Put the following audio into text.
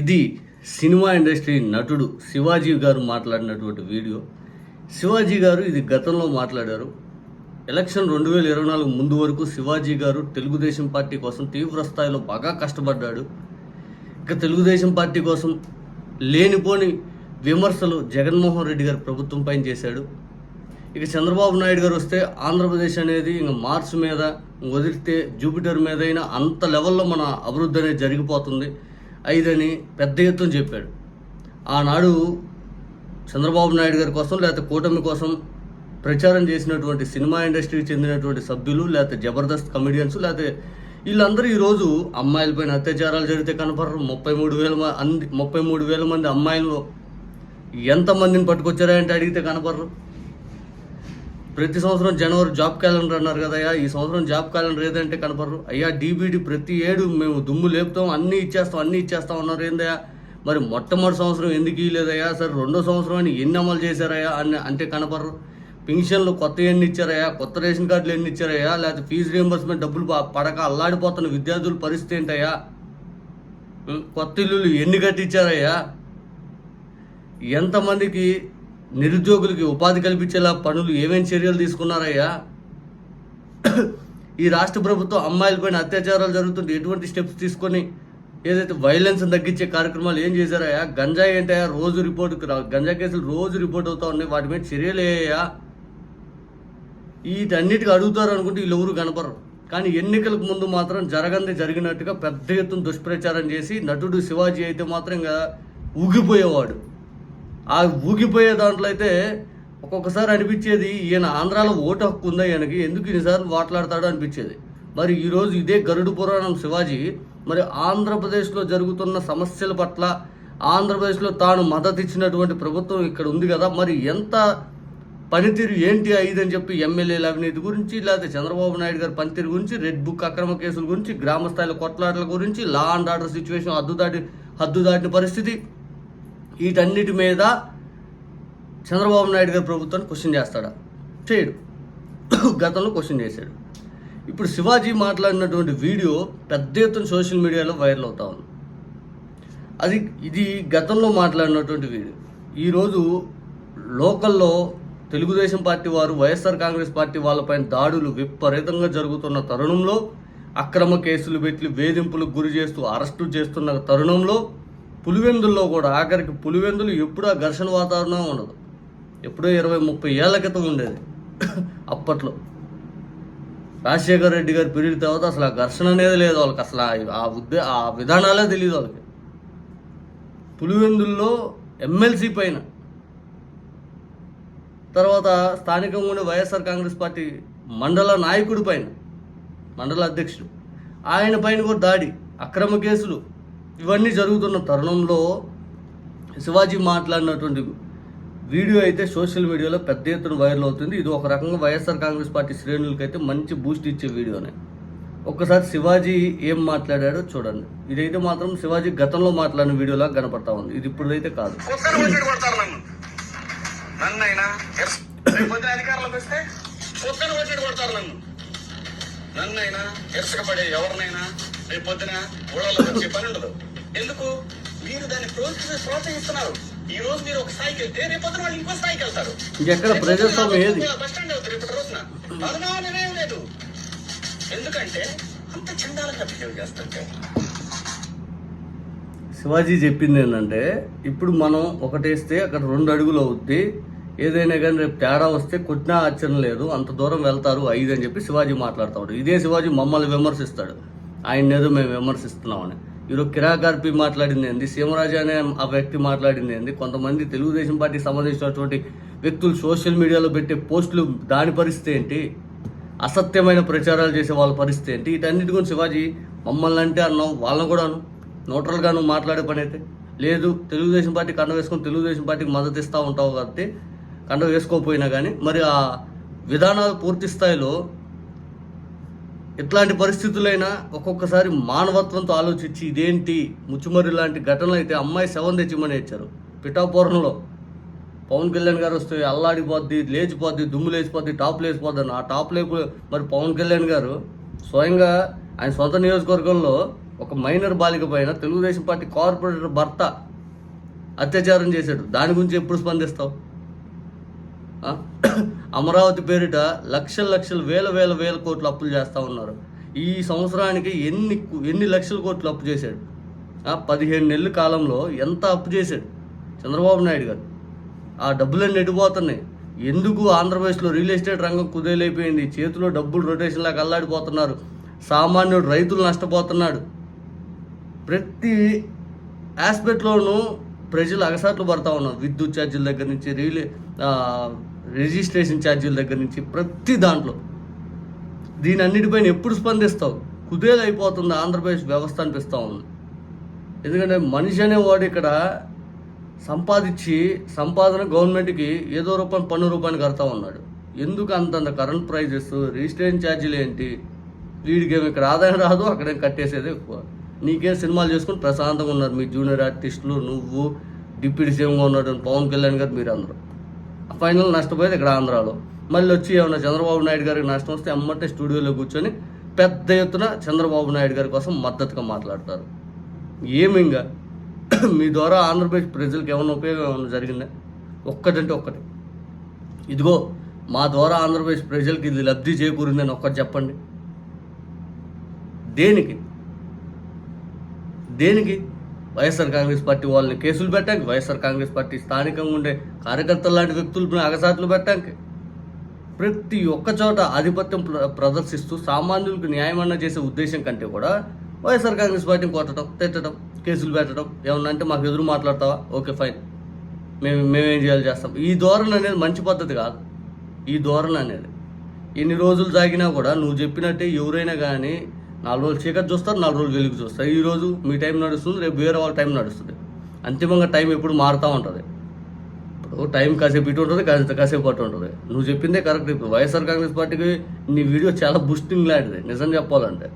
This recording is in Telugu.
ఇది సినిమా ఇండస్ట్రీ నటుడు శివాజీ గారు మాట్లాడినటువంటి వీడియో. శివాజీ గారు ఇది గతంలో మాట్లాడారు. ఎలక్షన్ రెండు వేల ఇరవై నాలుగు ముందు వరకు శివాజీ గారు తెలుగుదేశం పార్టీ కోసం తీవ్ర స్థాయిలో బాగా కష్టపడ్డాడు. ఇక తెలుగుదేశం పార్టీ కోసం లేనిపోని విమర్శలు జగన్మోహన్ రెడ్డి గారు ప్రభుత్వం పైన చేశాడు. ఇక చంద్రబాబు నాయుడు గారు వస్తే ఆంధ్రప్రదేశ్ అనేది ఇంక మార్స్ మీద వదిలితే జూపిటర్ మీద అయినా అంత లెవెల్లో మన అభివృద్ధి అనేది జరిగిపోతుంది. ఐదని పెద్ద ఎత్తున చెప్పాడు. ఆనాడు చంద్రబాబు నాయుడు గారి కోసం లేకపోతే కూటమి కోసం ప్రచారం చేసినటువంటి సినిమా ఇండస్ట్రీకి చెందినటువంటి సభ్యులు లేకపోతే జబర్దస్త్ కమెడియన్స్ లేకపోతే వీళ్ళందరూ ఈరోజు అమ్మాయిలపైన అత్యాచారాలు జరిగితే కనపడరు. ముప్పై మూడు వేల మంది ముప్పై మూడు వేల మంది అమ్మాయిలు ఎంతమందిని పట్టుకొచ్చారా అంటే అడిగితే కనపడరు. ప్రతి సంవత్సరం జనవరి జాబ్ క్యాలెండర్ అన్నారు కదా అయ్యా. ఈ సంవత్సరం జాబ్ క్యాలెండర్ ఏదంటే కనపడరు. అయ్యా డీబీడీ ప్రతి ఏడు మేము దుమ్ము లేపుతాం అన్నీ ఇచ్చేస్తాం అన్నీ ఇచ్చేస్తాం అన్నారు ఏందయ్యా? మరి మొట్టమొదటి సంవత్సరం ఎందుకు ఇవ్వలేదయ్యా సరే రెండో సంవత్సరం అని ఎన్ని అమలు చేశారయ్యా? అని అంటే కనపడరు. పింఛన్లు కొత్త ఎన్ని ఇచ్చారయ్యా? కొత్త రేషన్ కార్డులు ఎన్ని ఇచ్చారయ్యా? లేకపోతే ఫీజు రియంబర్స్మెంట్ డబ్బులు పడక అల్లాడిపోతున్న విద్యార్థుల పరిస్థితి ఏంటయ్యా? కొత్త ఇల్లులు ఎన్ని కట్టించారయ్యా? ఎంతమందికి నిరుద్యోగులకి ఉపాధి కల్పించేలా పనులు ఏమేమి చర్యలు తీసుకున్నారయ్యా? ఈ రాష్ట్ర ప్రభుత్వం అమ్మాయిలపైన అత్యాచారాలు జరుగుతుంటే ఎటువంటి స్టెప్స్ తీసుకొని ఏదైతే వైలెన్స్ తగ్గించే కార్యక్రమాలు ఏం చేశారయ్యా? గంజాయి ఏంటయ్యా? రోజు రిపోర్ట్ గంజా కేసులు రోజు రిపోర్ట్ అవుతా ఉన్నాయి. వాటి మీద చర్యలు వేయయ్యా వీటన్నిటికి అడుగుతారు అనుకుంటే వీళ్ళు ఎవరు కనపడరు. కానీ ఎన్నికలకు ముందు మాత్రం జరగంది జరిగినట్టుగా పెద్ద ఎత్తున దుష్ప్రచారం చేసి నటుడు శివాజీ అయితే మాత్రం ఇంకా ఊగిపోయేవాడు. ఆ ఊగిపోయే దాంట్లో అయితే ఒక్కొక్కసారి అనిపించేది ఈయన ఆంధ్రాలో ఓటు హక్కు ఉందా ఈయనకి? ఎందుకు ఇన్నిసార్లు మాట్లాడతాడు అనిపించేది. మరి ఈరోజు ఇదే గరుడు పురాణం శివాజీ మరి ఆంధ్రప్రదేశ్లో జరుగుతున్న సమస్యల పట్ల ఆంధ్రప్రదేశ్లో తాను మద్దతు ఇచ్చినటువంటి ప్రభుత్వం ఇక్కడ ఉంది కదా మరి ఎంత పనితీరు ఏంటి అని చెప్పి ఎమ్మెల్యేల అవినీతి గురించి లేకపోతే చంద్రబాబు నాయుడు గారి పనితీరు గురించి రెడ్ బుక్ అక్రమ కేసుల గురించి గ్రామ స్థాయిలో కొట్లాటల గురించి లా అండ్ ఆర్డర్ సిచ్యువేషన్ హద్దు దాటి హద్దు దాటిన పరిస్థితి. వీటన్నిటి మీద చంద్రబాబు నాయుడు గారి ప్రభుత్వాన్ని క్వశ్చన్ చేస్తాడా? చేయడు. గతంలో క్వశ్చన్ చేశాడు. ఇప్పుడు శివాజీ మాట్లాడినటువంటి వీడియో పెద్ద ఎత్తున సోషల్ మీడియాలో వైరల్ అవుతా ఉంది. అది ఇది గతంలో మాట్లాడినటువంటి వీడియో. ఈరోజు లోకల్లో తెలుగుదేశం పార్టీ వారు వైఎస్ఆర్ కాంగ్రెస్ పార్టీ వాళ్ళపైన దాడులు విపరీతంగా జరుగుతున్న తరుణంలో అక్రమ కేసులు పెట్టి వేధింపులకు గురి చేస్తూ అరెస్టు చేస్తున్న తరుణంలో పులివెందుల్లో కూడా ఆఖరికి పులివెందులు ఎప్పుడూ ఆ ఘర్షణ వాతావరణం ఉండదు. ఎప్పుడో ఇరవై ముప్పై ఏళ్ళ క్రితం ఉండేది. అప్పట్లో. రాజశేఖర రెడ్డి గారి పీరియడ్ తర్వాత అసలు ఆ ఘర్షణ అనేది లేదు వాళ్ళకి. అసలు ఆ- ఆ ఉద్దే ఆ విధానాలే తెలియదు వాళ్ళకి. పులివెందుల్లో ఎమ్మెల్సీ పైన తర్వాత స్థానికంగా ఉండే వైఎస్ఆర్ కాంగ్రెస్ పార్టీ మండల నాయకుడి పైన మండల అధ్యక్షుడు. ఆయన పైన కూడా దాడి అక్రమ కేసులు ఇవన్నీ జరుగుతున్న తరుణంలో శివాజీ మాట్లాడినటువంటి వీడియో అయితే సోషల్ మీడియాలో పెద్ద ఎత్తున వైరల్ అవుతుంది. ఇది ఒక రకంగా వైఎస్ఆర్ కాంగ్రెస్ పార్టీ శ్రేణులకైతే మంచి బూస్ట్ ఇచ్చే వీడియోనే. ఒక్కసారి శివాజీ ఏం మాట్లాడాడో చూడండి. ఇదైతే మాత్రం శివాజీ గతంలో మాట్లాడిన వీడియోలా కనపడతా ఉంది. ఇది ఇప్పుడైతే కాదు. నన్నైనా? ఎవరినైనా? రేపు పొద్దున ఊళ్ళలో వచ్చే పని ఉండదు. ఎందుకు? మీరు దాన్ని ప్రోత్సహి ప్రోత్సహిస్తున్నారు. ఈ రోజు మీరు ఒక స్థాయికి వెళ్తే రేపు పొద్దున వాళ్ళు ఇంకో స్థాయికి వెళ్తారు. ఇంకెక్కడ? ప్రజాస్వామ్యం ఏది? బస్ స్టాండ్ అవుతారు ఇప్పుడు రోజున అనుమానమే లేదు. ఎందుకంటే అంత చండాలంగా బిహేవ్ చేస్తుంటే శివాజీ చెప్పింది ఏంటంటే ఇప్పుడు మనం ఒకటేస్తే అక్కడ రెండు అడుగులు అవుద్ది. ఏదైనా కానీ రేపు తేడా వస్తే కొట్టినా ఆశ్చర్యం లేదు. అంత దూరం వెళ్తారు ఐదు అని చెప్పి శివాజీ మాట్లాడతాడు ఇదే శివాజీ మమ్మల్ని విమర్శిస్తాడు. ఆయన ఏదో మేము విమర్శిస్తున్నామని. ఈరోజు కిరాకార్పి మాట్లాడింది ఏంది? సీమరాజు అనే ఆ వ్యక్తి మాట్లాడింది ఏంది? కొంతమంది తెలుగుదేశం పార్టీకి సంబంధించినటువంటి వ్యక్తులు సోషల్ మీడియాలో పెట్టే పోస్టులు దాని పరిస్థితి ఏంటి? అసత్యమైన ప్రచారాలు చేసే వాళ్ళ పరిస్థితి ఏంటి? వీటన్నిటి గురించి శివాజీ మమ్మల్ని అంటే అన్నాం వాళ్ళని కూడాను. న్యూట్రల్గా నువ్వు మాట్లాడే పని అయితే. లేదు తెలుగుదేశం పార్టీ కండ వేసుకొని తెలుగుదేశం పార్టీకి మద్దతు ఇస్తూ ఉంటావు కాబట్టి కండ వేసుకోకపోయినా కానీ మరి ఆ విధానాలు పూర్తి స్థాయిలో ఇట్లాంటి పరిస్థితులైనా ఒక్కొక్కసారి మానవత్వంతో ఆలోచించి ఇదేంటి ముచ్చుమర్రి లాంటి ఘటనలు అయితే అమ్మాయి శవం తెచ్చిమని ఇచ్చారు పిఠాపురంలో పవన్ కళ్యాణ్ గారు వస్తే అల్లాడిపోద్ది లేచిపోద్ది దుమ్ము లేచిపోద్ది టాప్ లేచిపోద్ది అని ఆ టాప్ లేపు మరి పవన్ కళ్యాణ్ గారు స్వయంగా ఆయన సొంత నియోజకవర్గంలో ఒక మైనర్ బాలిక పైన తెలుగుదేశం పార్టీ కార్పొరేటర్ భర్త అత్యాచారం చేశాడు. దాని గురించి ఎప్పుడు స్పందిస్తావు? అమరావతి పేరిట లక్షల లక్షలు వేల వేల వేల కోట్లు అప్పులు చేస్తూ ఉన్నారు. ఈ సంవత్సరానికి ఎన్ని ఎన్ని లక్షల కోట్లు అప్పు చేశాడు? పదిహేను నెలల కాలంలో ఎంత అప్పు చేశాడు? చంద్రబాబు నాయుడు గారు. ఆ డబ్బులన్నీ ఎడిపోతున్నాయి. ఎందుకు ఆంధ్రప్రదేశ్లో రియల్ ఎస్టేట్ రంగం కుదేలైపోయింది? చేతిలో డబ్బులు రొటేషన్ లాగా అల్లాడిపోతున్నారు. సామాన్యుడు రైతులు నష్టపోతున్నాడు. ప్రతి ఆస్పెక్ట్లోనూ ప్రజలు అగసాట్లు పడతా ఉన్నారు. విద్యుత్ ఛార్జీల దగ్గర నుంచి రియల్ రిజిస్ట్రేషన్ ఛార్జీల దగ్గర నుంచి ప్రతి దాంట్లో. దీని అన్నిటిపైన ఎప్పుడు స్పందిస్తావు? కుదేలైపోతుంది ఆంధ్రప్రదేశ్ వ్యవస్థ అనిపిస్తూ ఉంది. ఎందుకంటే మనిషి అనేవాడు ఇక్కడ సంపాదించి సంపాదన గవర్నమెంట్కి ఏదో రూపాయలు పన్ను రూపాయలు కడతా ఉన్నాడు. ఎందుకు అంతంత కరెంట్ ప్రైజెస్ రిజిస్ట్రేషన్ ఛార్జీలు ఏంటి? వీడికేమో ఇక్కడ ఆదాయం రాదు అక్కడేం కట్టేసేది ఎక్కువ. నీకేం సినిమాలు చేసుకుని ప్రశాంతంగా ఉన్నారు మీ జూనియర్ ఆర్టిస్టులు నువ్వు డిప్యూటీ సీఎంగా ఉన్నాడు పవన్ కళ్యాణ్ గారు మీరు అందరూ ఫైనల్ నష్టపోయేది ఇక్కడ ఆంధ్రాలో. మళ్ళీ వచ్చి ఏమన్నా చంద్రబాబు నాయుడు గారికి నష్టం వస్తే అమ్మంటే స్టూడియోలో కూర్చొని పెద్ద ఎత్తున చంద్రబాబు నాయుడు గారి కోసం మద్దతుగా మాట్లాడతారు. ఏమింగా మీ ద్వారా ఆంధ్రప్రదేశ్ ప్రజలకు ఏమైనా ఉపయోగం ఏమైనా జరిగిందా? ఒక్కటంటే ఒక్కటి. ఇదిగో మా ద్వారా ఆంధ్రప్రదేశ్ ప్రజలకు ఇది లబ్ధి చేకూరిందని ఒక్కటి చెప్పండి. దేనికి? దేనికి? వైఎస్ఆర్ కాంగ్రెస్ పార్టీ వాళ్ళని కేసులు పెట్టడానికి వైఎస్ఆర్ కాంగ్రెస్ పార్టీ స్థానికంగా ఉండే కార్యకర్తలు లాంటి వ్యక్తులు అగసాట్లు పెట్టడానికి ప్రతి ఒక్క చోట ఆధిపత్యం ప్ర- ప్రదర్శిస్తూ సామాన్యులకు న్యాయమన్నా చేసే ఉద్దేశం కంటే కూడా వైఎస్ఆర్ కాంగ్రెస్ పార్టీని కొట్టడం తిట్టడం కేసులు పెట్టడం ఏమన్నా అంటే మాకు ఎదురు మాట్లాడతావా? Okay fine. మేము మేమేం చేయాలి చేస్తాం. ఈ ధోరణి అనేది మంచి పద్ధతి కాదు. ఈ ధోరణి అనేది ఎన్ని రోజులు తాగినా కూడా నువ్వు చెప్పినట్టే ఎవరైనా కానీ నాలుగు రోజులు చీకటి చూస్తారు నాలుగు రోజులు వెలుగు చూస్తారు. ఈరోజు మీ టైం నడుస్తుంది రేపు వేరే వాళ్ళ టైం నడుస్తుంది. అంతిమంగా టైం ఎప్పుడు మారుతూ ఉంటుంది. ఇప్పుడు టైం కాసేపు ఇటు ఉంటుంది కాసేపు కాసేపు అటు ఉంటుంది. నువ్వు చెప్పిందే కరెక్ట్. ఇప్పుడు వైఎస్ఆర్ కాంగ్రెస్ పార్టీకి నీ వీడియో చాలా బూస్టింగ్ లాంటిది నిజం చెప్పాలంటే.